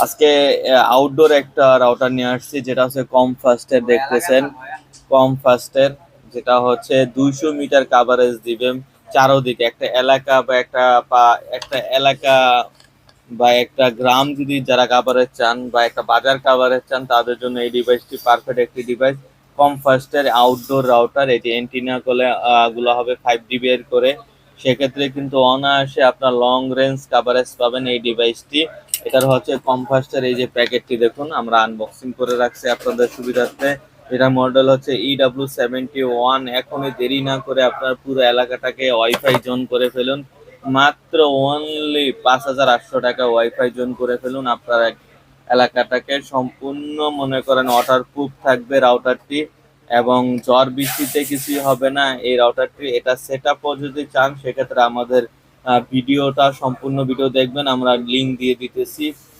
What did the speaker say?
আজকে আউটডোর একটা রাউটার নিয়ে আসছি যেটা হচ্ছে কম ফাস্টের দেখতেছেন। কম ফাস্টের যেটা হচ্ছে দুইশো মিটার কাভারেজ দিবে চারোদিকে। একটা এলাকা বা একটা একটা এলাকা বা একটা গ্রাম যদি যারা কাভারেজ চান বা একটা বাজার কাভারেজ চান তাদের জন্য এই ডিভাইসটি পারফেক্ট একটি ডিভাইস কম ফাস্টের আউটডোর রাউটার এটি গুলো আহ, গুলো হবে ফাইভ ডিবি এর করে। সেক্ষেত্রে কিন্তু অনায়াসে আপনার লং রেঞ্জ কাভারেজ পাবেন এই ডিভাইসটি এটার হচ্ছে কমফাস্টের এই যে প্যাকেটটি দেখুন, আমরা আনবক্সিং করে রাখছি আপনাদের সুবিধার্থে। এটা মডেল হচ্ছে ইডাব্লিউ সেভেন্টি ওয়ান এখনই দেরি না করে আপনার পুরো এলাকাটাকে ওয়াইফাই জোন করে ফেলুন। মাত্র অনলি পাঁচ হাজার আটশো টাকা ওয়াইফাই জোন করে ফেলুন আপনার এলাকাটাকে। সম্পূর্ণ মনে করেন ওয়াটার প্রুফ থাকবে রাউটারটি এবং ঝড় বৃষ্টিতে কিছুই হবে না। এই রাউটারটি এটা সেট আপও যদি চান, সেক্ষেত্রে আমাদের ভিডিওটা সম্পূর্ণ ভিডিও দেখবেন আমরা লিংক দিয়ে দিতেছি।